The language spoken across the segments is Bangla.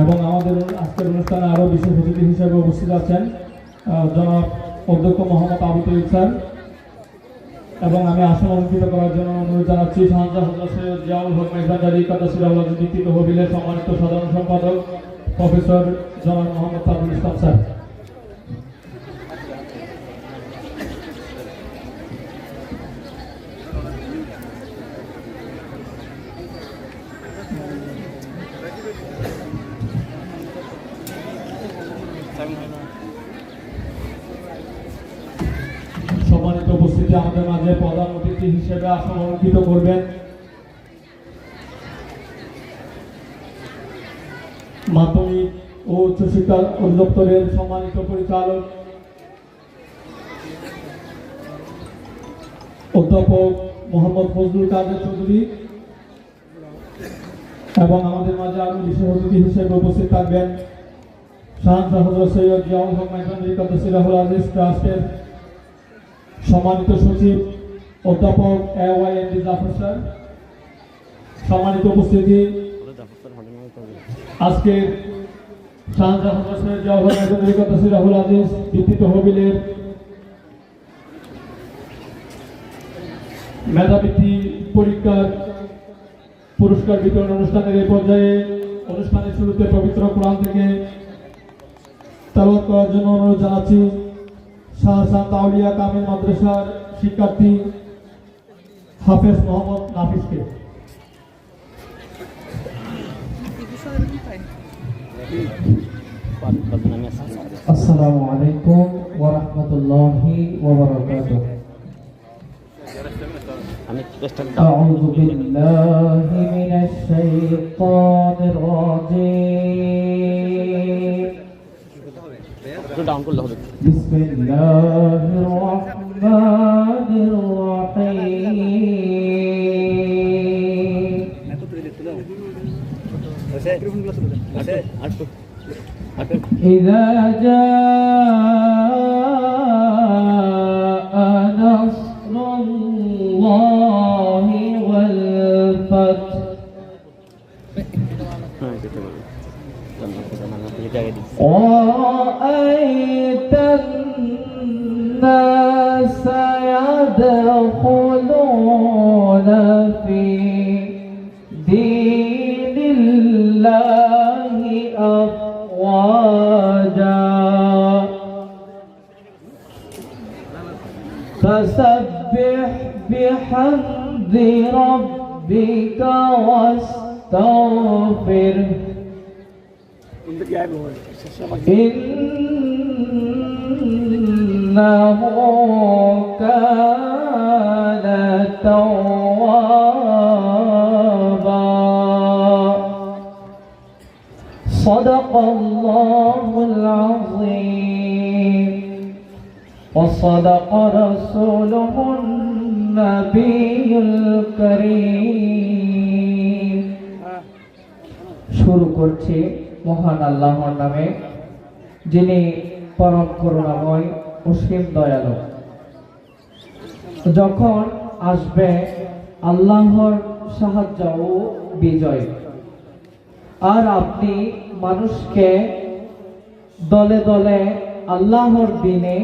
এবং আমাদের আজকের অনুষ্ঠানে আরও বিশেষ অতিথি হিসেবে উপস্থিত আছেন জনাব অধ্যক্ষ মোহাম্মদ আবু তৈব স্যার। এবং আমি আসন অলঙ্কৃত করার জন্য অনুরোধ জানাচ্ছি শাহজাহ হজরত সৈয়দ জিয়াউল হক মেহজাদারি কাদাসিরাউল দ্বিতীয় তহবিলের সম্মানিত সাধারণ সম্পাদক প্রফেসর জনাব মোহাম্মদ তাবুল ইসলাম স্যার। হিসেবে আসন অলঙ্কৃত করবেন। মাধ্যমিক ও উচ্চশিক্ষা অধিদপ্তরের সম্মানিত পরিচালক, অধ্যাপক মোহাম্মদ ফজলুল কাদের চৌধুরী এবং আমাদের মাঝে আরও বিশেষ অতিথি হিসেবে উপস্থিত থাকবেন সৈয়দ জিয়াউল হক মাইকান্দি কাদাসিরাহুল আজিজ, ট্রাস্টের সম্মানিত সচিব অধ্যাপক এ ওয়াই জাফর স্যার, সম্মানিত উপস্থিতি। আজকে রাহুল আজিজ বিদ্যুৎ তহবিলের মেধাবৃত্তি পরীক্ষার পুরস্কার বিতরণ অনুষ্ঠানের এই পর্যায়ে অনুষ্ঠানের শুরুতে পবিত্র কোরআন থেকে তেলাওয়াত করার জন্য অনুরোধ জানাচ্ছি। শাহজাহান তাউলিয়া কামিল মাদ্রাসার শিক্ষার্থী হাফেজ মোহাম্মদ নাফিসকে আসসালামু আলাইকুম ওয়া রাহমাতুল্লাহি ওয়া বারাকাতুহু আমি চেষ্টা أعوذ بالله من الشيطان الرجيم একটু ডাউন করলে হবে بسم الله الرحمن الرحمن الرحيم إذا جاء إنه كان توابا صدق الله العظيم وصدق رسوله النبي الكريم শুরু করছি মহান আল্লাহর নামে যিনি পরম করুণাময় অসীম দয়ালু। যখন আসবে আল্লাহর সাহায্য ও বিজয়। আর আপনি মানুষকে দলে দলে আল্লাহর দিনে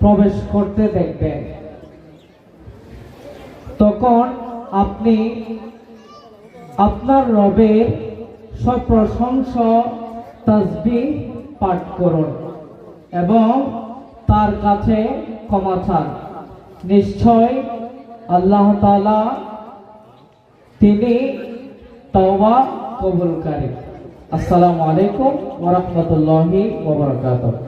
প্রবেশ করতে দেখবেন। তখন আপনি আপনার রবের সপ্রশংস তাসবি পাঠ করুন এবং তার কাছে ক্ষমা চান। নিশ্চয় আল্লাহ তাআলা তিনি তওবা কবুলকারী। আসসালামু আলাইকুম ওয়া রাহমাতুল্লাহি ওয়া বারাকাতুহু।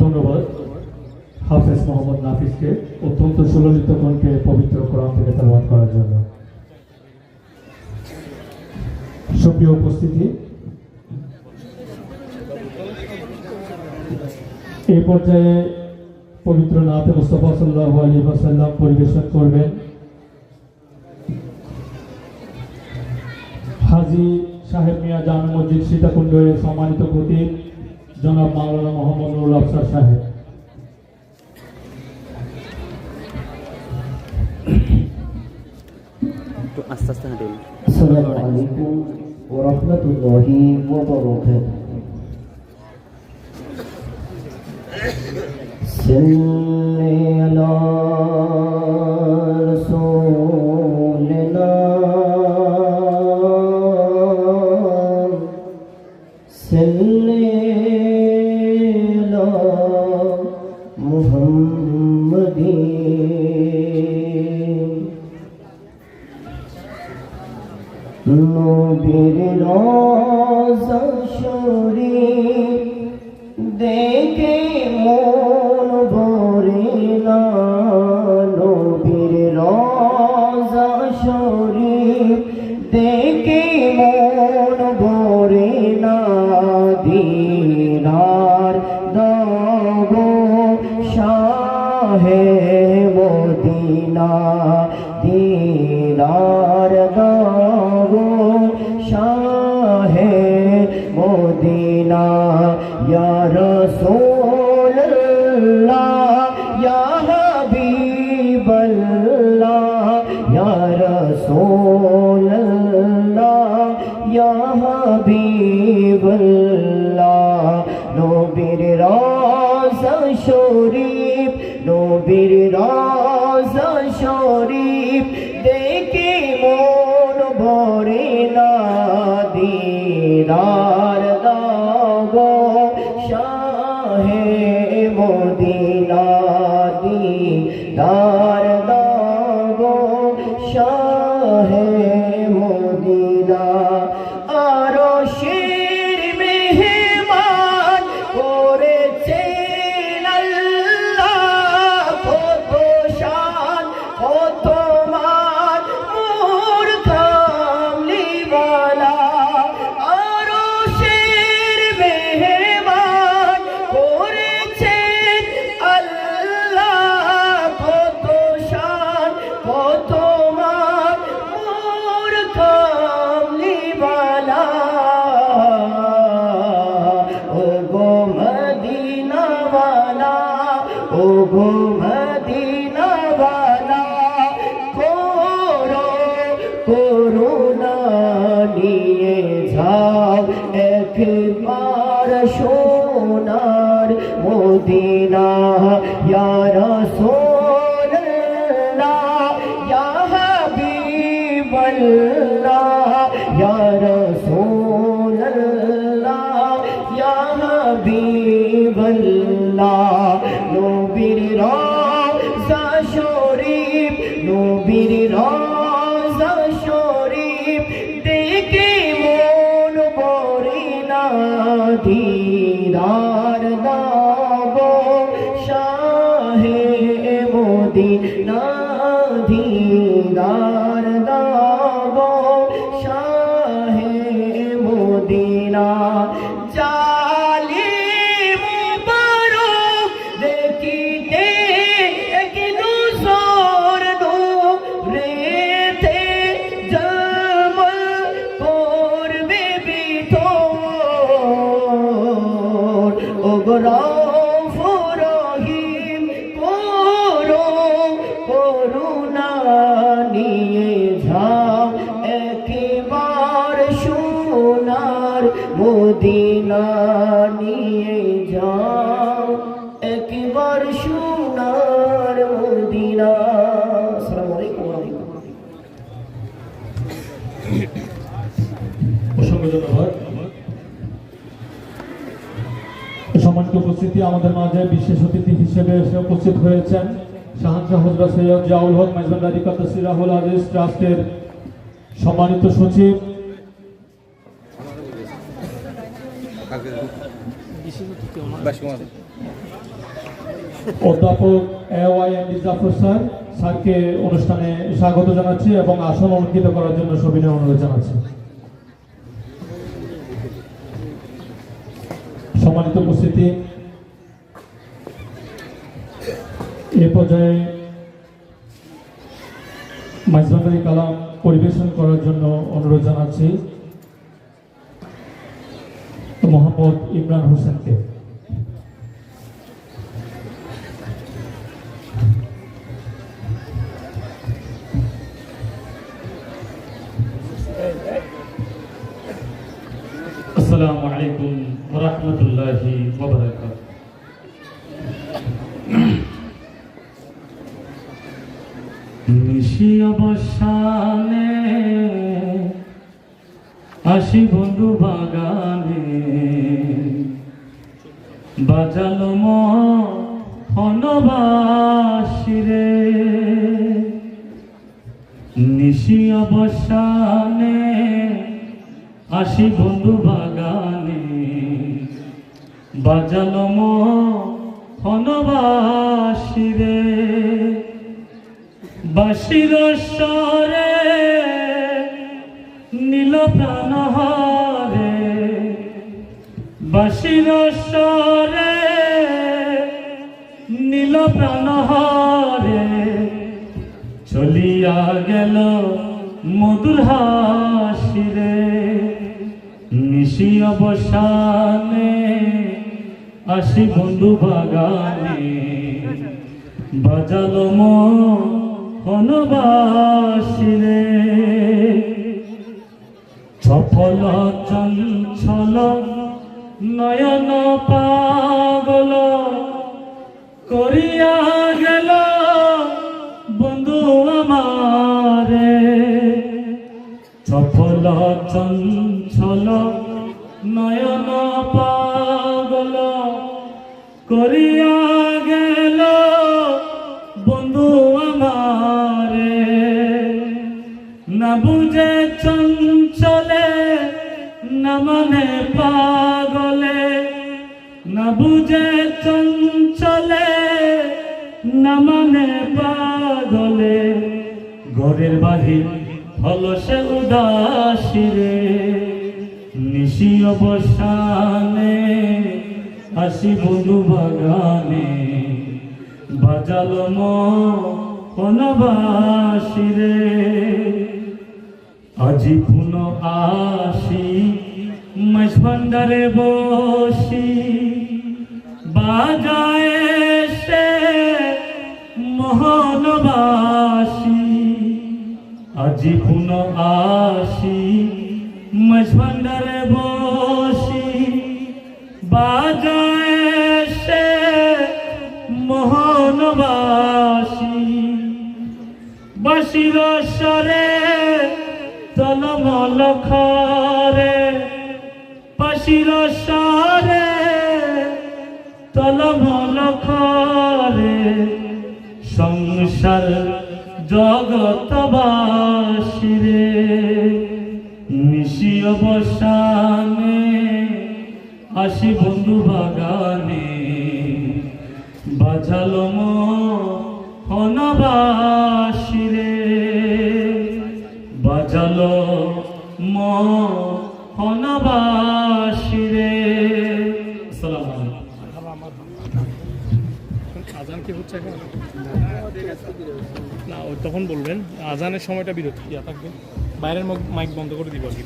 ধন্যবাদ। হাফেজ মোহাম্মদ নাফিসকে অত্যন্ত সুললিত কণ্ঠে পবিত্র কোরআন থেকে তেলাওয়াত করার জন্য। সক্রিয় উপস্থিতি এ পর্যায়ে পবিত্র নাথ মুস্তফা সাল্লাহ আলী সাল্লাম পরিবেশন করবেন। হাজি সাহেব মিয়া জামে মসজিদ সীতাকুণ্ডের সম্মানিত খতিব জনাব মাওলানা মোহাম্মদ নুরুল আফসার সাহেব। আসসালামু আলাইকুম। ورحمة الله وبركاته. سني على رسولنا. سني على محمد. Oh. soul. યાર સો আমাদের মাঝে বিশেষ অতিথি হিসেবে এসে উপস্থিত হয়েছেন। শাহানশাহ হজরা সৈয়দ জাউল হক মেজবান্ডারি কাতাসিরাহুল আজিজ, ট্রাস্টের সম্মানিত সচিব। অধ্যাপক এওয়াইএম জাফর স্যার, স্যারকে অনুষ্ঠানে স্বাগত জানাচ্ছি এবং আসন অলঙ্কিত করার জন্য সবিনয় অনুরোধ জানাচ্ছি। সম্মানিত উপস্থিতি এ পর্যায়ে মাইজবান্দারি কালাম পরিবেশন করার জন্য অনুরোধ জানাচ্ছি মোহাম্মদ ইমরান হোসেনকে। আসসালামু আলাইকুম রহমতুল্লাহি অবসানে আসি বন্ধু বাগানে। বাজালো মনবাসিরে নিশি অবসানে আসি বন্ধু বাগানে। বাজালো মনবাসিরে বাসির স্বরে নীল প্রাণহারে। বাসির স্বরে নীল প্রাণহারে। চলিয়া গেল মধুর হাসিরে। নিশি অবসানে আসি বন্ধু বাগানে। বাজালো মনবাসিরে সফল চঞ্চল নয়ন পাগল করিয়া গেল বন্ধু আমারে। সফল চঞ্চল নয়ন পাগল করিয়া বুঝে চঞ্চলে না মানে পাগলে। না বুঝে চঞ্চলে না মানে পাগলে। ঘরের বাহির হল সে উদাসীরে নিশি অবসানে আসি বন্ধু বাগানে। বাজালো মনবাসিরে আজি পুন আসি মাছ ভান্ডারে বসি। বাজায় সে মোহনবাসী আজি পুন আসি মাছ ভান্ডারে বসি। বাজায় সে মোহনবাসী বাসির তলমল খরে বাসির স্বরে তলমল খরে সংসার জগতবাসিরে নিশি অবসানে আসি বন্ধু বাগানে, বাজালো মনবাসিরে বাজালো মনবাসিরে আসসালামু আলাইকুম। আজান কি হচ্ছে না তখন বলবেন। আজানের সময়টা বিরত ইয়া থাকবে। বাইরের মাইক বন্ধ করে দিব আর কি।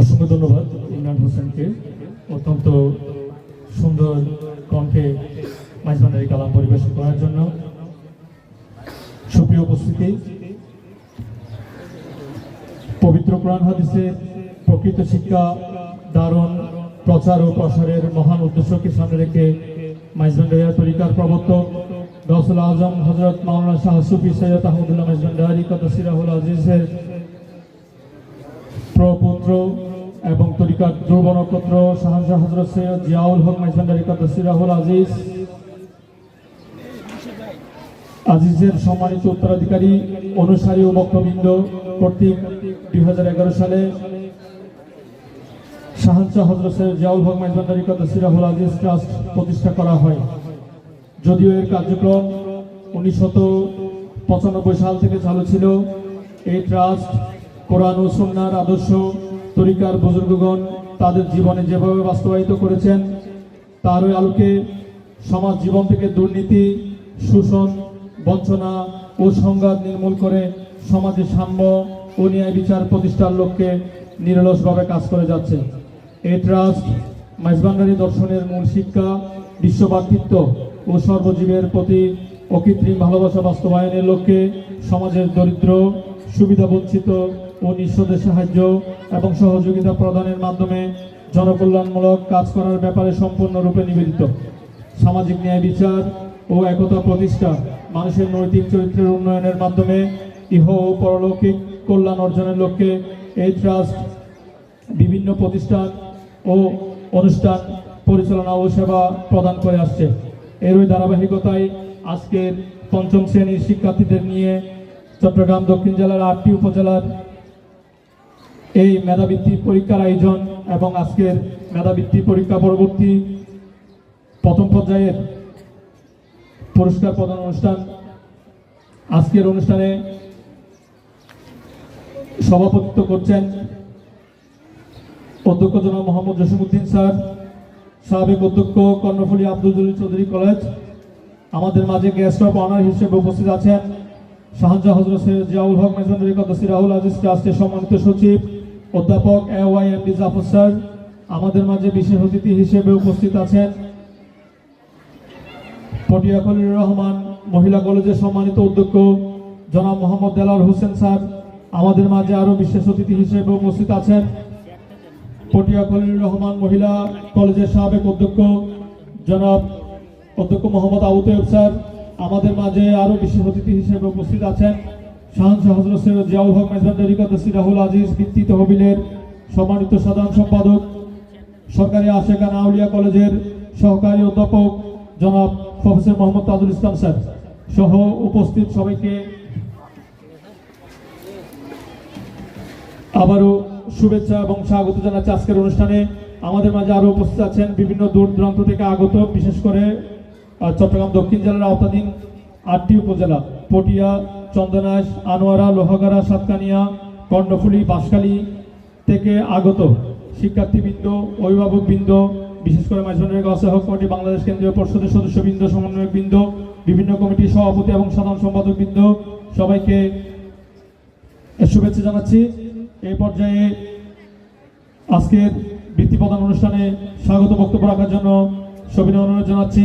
অসংখ্য ধন্যবাদ ইমরান হোসেনকে। অত্যন্ত সুন্দর কণ্ঠে মাঝবান্ডারি কালাম পরিবেশন করার জন্য। সুপ্রিয় উপস্থিতি, পবিত্র কোরআন হাদিসের প্রকৃত শিক্ষা, দারুণ প্রচার ও প্রসারের মহান উদ্দেশ্যকে সামনে রেখে মাইজবান্ডারিয়া তরিকার প্রবর্তক গৌসুল আজম হজরত মাওলানা শাহ সুফি সৈয়দ আহমদুল্লাহ মাইজবান্ডারি কত সিরাহুল আজিজের প্রপুত্র এবং তরিকার ধ্রুব শাহজাহ হজরত সৈয়দ জিয়াউল হক মাইজবান্ডারি কত সিরাহুল আজিজ আজিজের সম্মানিত উত্তরাধিকারী অনুসারী ও ভক্তবৃন্দ কর্তৃক দুই হাজার এগারো সালে শাহজাহ হজরত সৈয়দ জিয়াউল হক মাইজবান্ডারি কত সিরাহুল আজিজ ট্রাস্ট প্রতিষ্ঠা করা হয়। যদিও এর কার্যক্রম পঁচানব্বই সাল থেকে চালু ছিল, এই ট্রাস্ট কোরআন ও সুন্নার আদর্শ তরিকার বুজুর্গগণ তাদের জীবনে যেভাবে বাস্তবায়িত করেছেন, তারই আলোকে সমাজ জীবন থেকে দুর্নীতি, শোষণ বঞ্চনা ও সংঘাত নির্মূল করে সমাজে সাম্য ও ন্যায় বিচার প্রতিষ্ঠার লক্ষ্যে নিরলসভাবে কাজ করে যাচ্ছে। এই ট্রাস্ট মাইজবান্ডারি দর্শনের মূল শিক্ষা বিশ্ববাতৃত্ব ও সর্বজীবের প্রতি ও কৃত্রিম ভালোবাসা বাস্তবায়নের লক্ষ্যে সমাজের দরিদ্র, সুবিধাবঞ্চিত ও নিঃস্বদের সাহায্য এবং সহযোগিতা প্রদানের মাধ্যমে জনকল্যাণমূলক কাজ করার ব্যাপারে সম্পূর্ণরূপে নিবেদিত। সামাজিক ন্যায় বিচার ও একতা প্রতিষ্ঠা মানুষের নৈতিক চরিত্রের উন্নয়নের মাধ্যমে ইহ ও পরলৌকিক কল্যাণ অর্জনের লক্ষ্যে এই ট্রাস্ট, বিভিন্ন প্রতিষ্ঠান ও অনুষ্ঠান পরিচালনা ও সেবা প্রদান করে আসছে। এরই ধারাবাহিকতায় আজকের পঞ্চম শ্রেণির শিক্ষার্থীদের নিয়ে চট্টগ্রাম দক্ষিণ জেলার আটটি উপজেলার এই মেধাবৃত্তি পরীক্ষার আয়োজন এবং আজকের মেধাবৃত্তি পরীক্ষা পরবর্তী প্রথম পর্যায়ের পুরস্কার প্রদান অনুষ্ঠান। আজকের অনুষ্ঠানে সভাপতিত্ব করছেন অধ্যক্ষ জনাব মোহাম্মদ জসিমুদ্দিন স্যার, সাবেক অধ্যক্ষ কর্ণফুলী আব্দুল জলিল চৌধুরী কলেজ, আমাদের মাঝে গেস্ট অফ অনার হিসেবে উপস্থিত আছেন শাহজাহ হজরত জিয়াউল হক, মেজর কদসি রাহুল আজিজ ট্রাস্টের সম্মানিত সচিব, অধ্যাপক A Y M D Jafar sir, আমাদের মাঝে বিশেষ অতিথি হিসেবে উপস্থিত আছেন পটিয়াখলির রহমান, মহিলা কলেজের সম্মানিত অধ্যক্ষ জনাব মোহাম্মদ দেলার হোসেন স্যার, আমাদের মাঝে আরও বিশেষ অতিথি হিসেবে উপস্থিত আছেন। পটিয়া পটিয়াখলির রহমান, মহিলা কলেজের সাবেক অধ্যক্ষ জনাব অধ্যক্ষ মোহাম্মদ আবু তৈয়ব স্যার, আমাদের মাঝে আরও বিশেষ অতিথি হিসেবে উপস্থিত আছেন। শাহানশাহ হজরত সৈয়দ জিয়াউল হক মেজবান তরিকত সিরাহুল আজিজ, বৃত্তি তহবিলের সম্মানিত সাধারণ সম্পাদক, সরকারি আশেখান আউলিয়া কলেজের সহকারী অধ্যাপক জনাব প্রফেসর মোহাম্মদ তাজুল ইসলাম স্যার সহ উপস্থিত সবাইকে আবারও শুভেচ্ছা এবং স্বাগত জানাচ্ছি আজকের অনুষ্ঠানে। আমাদের মাঝে আরও উপস্থিত আছেন বিভিন্ন দূর দূরান্ত থেকে আগত, বিশেষ করে চট্টগ্রাম দক্ষিণ জেলার আওতাধীন আটটি উপজেলা, পটিয়া, চন্দনাশ, আনোয়ারা, লোহাগাড়া, সাতকানিয়া, কর্ণফুলী, বাঁশখালী থেকে আগত শিক্ষার্থীবৃন্দ, অভিভাবকবৃন্দ বিশেষ করে মাইজনের গাছাহক কমিটি, বাংলাদেশ কেন্দ্রীয় পরিষদের সদস্যবৃন্দ, সমন্বয়কবৃন্দ, বিভিন্ন কমিটির সভাপতি এবং সাধারণ সম্পাদকবৃন্দ, সবাইকে শুভেচ্ছা জানাচ্ছি। এই পর্যায়ে আজকের বৃত্তি প্রদান অনুষ্ঠানে স্বাগত বক্তব্য রাখার জন্য সবিনয় অনুরোধ জানাচ্ছি।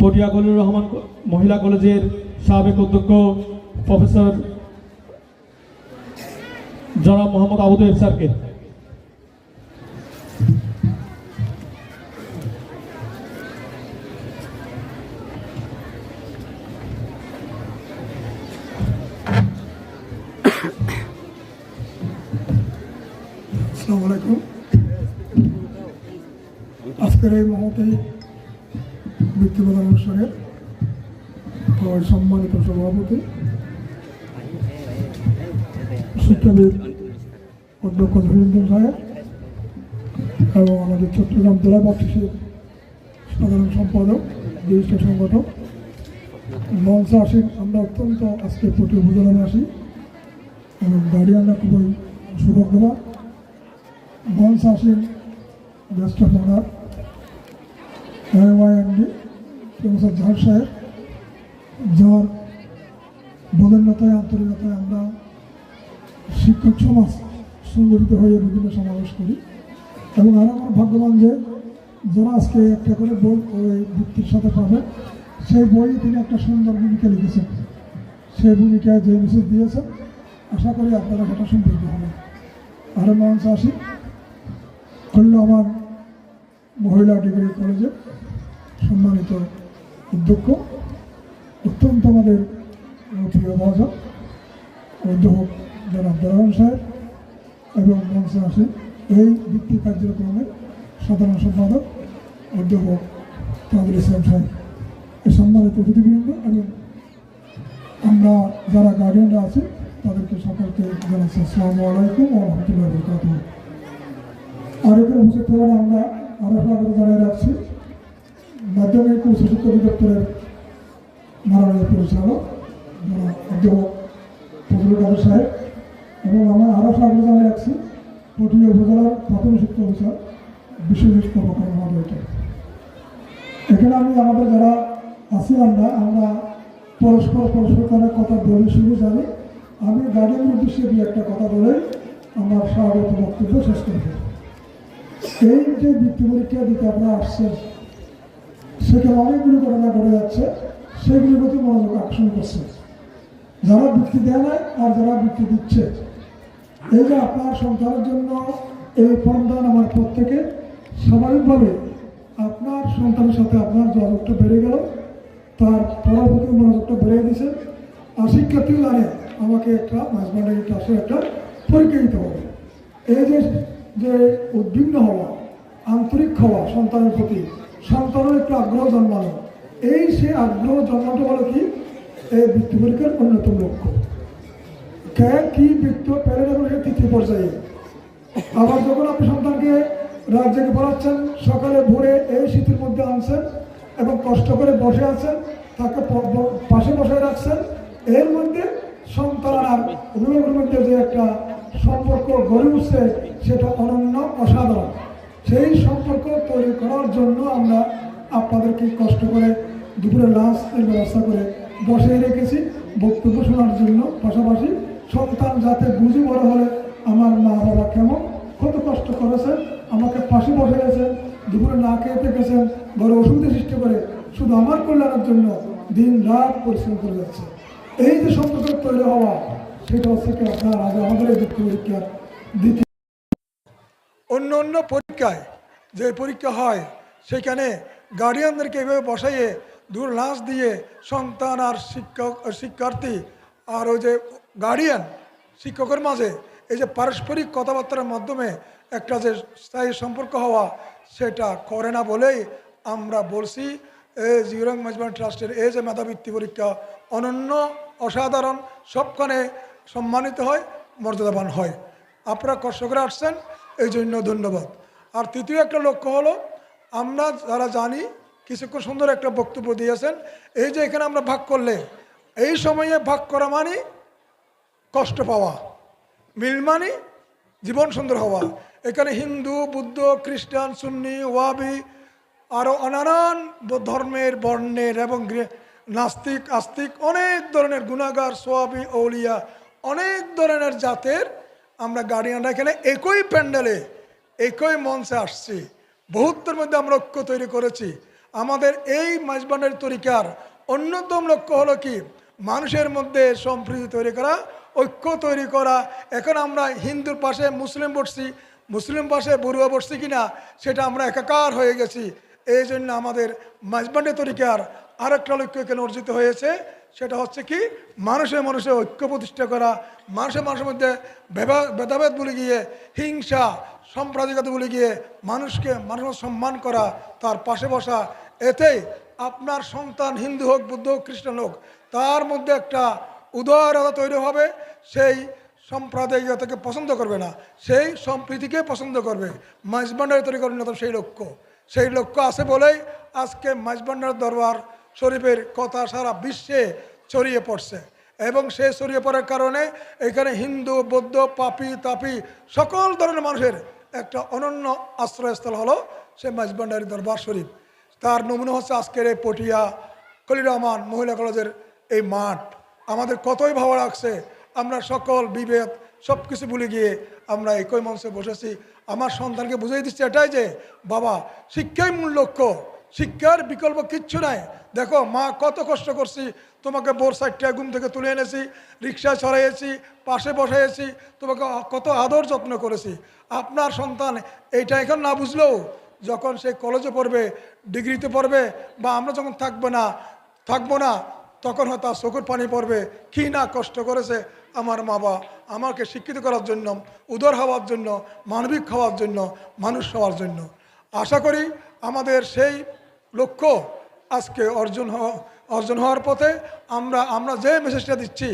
পটিয়া কলির রহমান মহিলা কলেজের সাবেক অধ্যক্ষ প্রফেসর জনাব মোহাম্মদ আবুদ স্যারকে। আসসালামু আলাইকুম। আজকের এই মহতে বৃত্তি প্রদান অনুষ্ঠানের আমার সম্মানিত সভাপতি, শিক্ষাবিদ অধ্যক্ষ ধীরেন্দ্র সাহেব এবং আমাদের চট্টগ্রাম জেলা বক্সিসের সাধারণ সম্পাদক, বিশিষ্ট সংগঠক মঞ্চে আসেন আমরা অত্যন্ত আজকে প্রতি উপজেলায় আসি এবং গার্ডিয়ানরা খুবই সুরক্ষা মঞ্চ আসেন guest of honour MD professor Jahar সাহেব যার বদন্যতায় আন্তরিকতায় আমরা শিক্ষক সমাজ সংগঠিত হয়ে বিভিন্ন সমাবেশ করি। এবং আর আমার ভাগ্যবান যে যারা আজকে একটা করে বই ওই বৃত্তির সাথে পাবে সেই বই তিনি একটা সুন্দর ভূমিকা লিখেছেন। সেই ভূমিকায় যে মেসেজ দিয়েছেন, আশা করি আপনারা সেটা সম্পর্ক হবে। আরও মঞ্চ আসি। হল আমার মহিলা ডিগ্রি কলেজের সম্মানিত অধ্যক্ষ, অত্যন্ত আমাদের প্রিয় ভাষা অধ্যাপক জনাব দরহন সাহেব এবং মঞ্চে আসেন এই ভিত্তি কার্যক্রমের সাধারণ সম্পাদক অধ্যাপক তাজুল ইসলাম সাহেব। এই সম্মানিত অতিথিবৃন্দ এবং আমরা যারা গার্ডিয়ানরা আছি, তাদেরকে সকলকে জানাচ্ছি আসসালামু আলাইকুম ও রহমতুল্লাহ বরকাতুহ। আর এখানে উপস্থিত আমরা আরও স্বাগত জানিয়ে রাখছি। মাধ্যমিক উচ্চ শিক্ষা অধিদপ্তরের মাননীয় পরিচালক অধ্যাপক কাদের সাহেব এবং আমরা আরও স্বাগত জানিয়ে রাখছি পটিয়া উপজেলার প্রাথমিক শিক্ষা অফিসার বিশ্বজিৎ এখানে আমি আমাদের যারা আছি আমরা আমরা পরস্পর পরস্পরের কথা বলে শুরু জানি। আমি গার্ডিয়ানের উদ্দেশ্যে দিয়ে একটা কথা বলে আমার স্বাগত বক্তব্য শেষ করব। এই যে বৃত্তি পরীক্ষা দিতে আমরা আসছেন। সেখানে অনেকগুলো ঘটনা ঘটে যাচ্ছে। সেগুলির প্রতি মনোযোগ আকর্ষণ করছে। যারা বৃত্তি দেয় নাই আর যারা বৃত্তি দিচ্ছে। এই যে আপনার সন্তানের জন্য এই ফর্মদান আমার পর থেকে স্বাভাবিকভাবে আপনার সন্তানের সাথে আপনার যোগাযোগটা বেড়ে গেল। তার পড়ার মনোযোগটা বেড়ে দিছে আর শিক্ষার্থীও জানে আমাকে একটা মাঝবান্ডারি ক্লাসে একটা পরীক্ষা দিতে হবে। এই যে যে উদ্বিগ্ন হওয়া, আন্তরিক হওয়া সন্তানের প্রতি সন্তানের একটু আগ্রহ জন্মানো, এই সে আগ্রহ জন্মানো হলো কি? এই বৃত্তি পরীক্ষার অন্যতম লক্ষ্য। কে কি বৃত্ত সে তৃতীয় পর্যায়ে? আবার যখন আপনি সন্তানকে রাত জেগে পড়াচ্ছেন, সকালে ভোরে এই শীতের মধ্যে আনছেন এবং কষ্ট করে বসে আছেন, তাকে পাশে বসে রাখছেন, এর মধ্যে সন্তান আর রুমের মধ্যে যে একটা সম্পর্ক গড়ে উঠছে, সেটা অনন্য, অসাধারণ। সেই সম্পর্ক তৈরি করার জন্য আমরা আপনাদেরকে কষ্ট করে দুপুরে লাঞ্চের ব্যবস্থা করে বসিয়ে রেখেছি। বক্তব্য শোনার জন্য পাশাপাশি সন্তান যাতে বুঝে বড় হলে আমার মা বাবা কেমন? কত কষ্ট করেছেন আমাকে পাশে বসে গেছেন, দুপুরে না খেয়ে গেছেন বড় অসুবিধা সৃষ্টি করে শুধু আমার কল্যাণের জন্য দিন রাত পরিশ্রম করে যাচ্ছে। এই যে সম্পর্ক তৈরি হওয়া অন্য অন্য পরীক্ষায় যে পরীক্ষা হয়, সেখানে গার্ডিয়ানদেরকে এভাবে বসাইয়ে দূর লাশ দিয়ে সন্তান আর শিক্ষক, শিক্ষার্থী আর ওই যে গার্ডিয়ান শিক্ষকের মাঝে এই যে পারস্পরিক কথাবার্তার মাধ্যমে একটা যে স্থায়ী সম্পর্ক হওয়া, সেটা করে না বলেই আমরা বলছি এই জিউরং ম্যানেজমেন্ট ট্রাস্টের এই যে মেধাবৃত্তি পরীক্ষা অনন্য, অসাধারণ, সবখানে সম্মানিত হয়, মর্যাদাবান হয়। আপনারা কষ্ট করে আসছেন, এই জন্য ধন্যবাদ। আর তৃতীয় একটা লক্ষ্য হলো, আমরা যারা জানি, কিছুক্ষণ সুন্দর একটা বক্তব্য দিয়েছেন, এই যে এখানে আমরা ভাগ করলে, এই সময়ে ভাগ করা মানে কষ্ট পাওয়া, মিল মানে জীবন সুন্দর হওয়া। এখানে হিন্দু, বুদ্ধ, খ্রিস্টান, সুন্নি, ওয়াবি আরও নানান ধর্মের, বর্ণের এবং নাস্তিক, আস্তিক, অনেক ধরনের গুণাগার, সোয়াবি ওলিয়া অনেক ধরনের জাতের আমরা গার্ডিয়ানরা এখানে একই প্যান্ডেলে, একই মঞ্চে আসছি। বহুত্বের মধ্যে আমরা ঐক্য তৈরি করেছি। আমাদের এই মাঝবান্ডার তরিকার অন্যতম লক্ষ্য হলো কি? মানুষের মধ্যে সম্প্রীতি তৈরি করা, ঐক্য তৈরি করা। এখন আমরা হিন্দুর পাশে মুসলিম বসছি, মুসলিম পাশে বড়ুয়া বসছি কিনা সেটা আমরা একাকার হয়ে গেছি। এই জন্য আমাদের মাঝবান্ডে তরিকার আরেকটা লক্ষ্য এখানে অর্জিত হয়েছে সেটা হচ্ছে কি মানুষের মানুষের ঐক্য প্রতিষ্ঠা করা মানুষের মানুষের মধ্যে ভেদাভেদ বলে গিয়ে, হিংসা, সাম্প্রদায়িকতা বলে গিয়ে মানুষকে, মানুষের সম্মান করা, তার পাশে বসা এতে আপনার সন্তান হিন্দু হোক, বুদ্ধ হোক, খ্রিস্টান হোক, তার মধ্যে একটা উদারতা তৈরি হবে, সেই সাম্প্রদায়িকতাকে পছন্দ করবে না, সেই সম্প্রীতিকে পছন্দ করবে মাঝবান্ডারি তৈরি করার অন্যতম সেই লক্ষ্য। সেই লক্ষ্য আছে বলেই আজকে মাঝবান্ডার দরবার শরীফের কথা সারা বিশ্বে ছড়িয়ে পড়ছে। এবং সে ছড়িয়ে পড়ার কারণে এখানে হিন্দু, বৌদ্ধ, পাপি, তাপি সকল ধরনের মানুষের একটা অনন্য আশ্রয়স্থল হলো সে মাঝবান্ডারি দরবার শরীফ। তার নমুনা হচ্ছে আজকের এই পটিয়া কলির রহমান মহিলা কলেজের এই মাঠ। আমাদের কতই ভালো লাগছে, আমরা সকল বিভেদ সব কিছু ভুলে গিয়ে আমরা একই মঞ্চে বসেছি। আমার সন্তানকে বুঝিয়ে দিচ্ছি এটাই যে, বাবা, শিক্ষাই মূল লক্ষ্য। শিক্ষার বিকল্প কিচ্ছু নাই। দেখো, মা কত কষ্ট করছি। তোমাকে বোর সাইডটা ঘুম থেকে তুলে এনেছি, রিক্সায় ছড়াইয়েছি পাশে বসাইয়েছি, তোমাকে কত আদর যত্ন করেছি। আপনার সন্তান এইটা এখন না বুঝলেও যখন সে কলেজে পড়বে, ডিগ্রিতে পড়বে, বা আমরা যখন থাকব না থাকব না, তখন হয়তো চোখের পানি পড়বে। কি না কষ্ট করেছে আমার মা বাবা। আমাকে শিক্ষিত করার জন্য, উদর হওয়ার জন্য, মানবিক হওয়ার জন্য, মানুষ হওয়ার জন্য। আশা করি আমাদের সেই লক্ষ্য আজকে অর্জন অর্জন হওয়ার পথে আমরা আমরা যে মেসেজটা দিচ্ছি,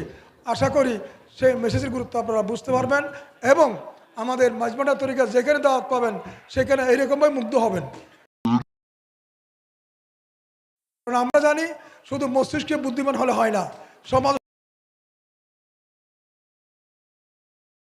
আশা করি সেই মেসেজের গুরুত্ব আপনারা বুঝতে পারবেন এবং আমাদের মাঝমাটা তরিকা যেখানে দাওয়াত পাবেন, সেখানে এইরকমভাবে মুগ্ধ হবেন। আমরা জানি শুধু মস্তিষ্কে বুদ্ধিমান হলে হয় না সমাজ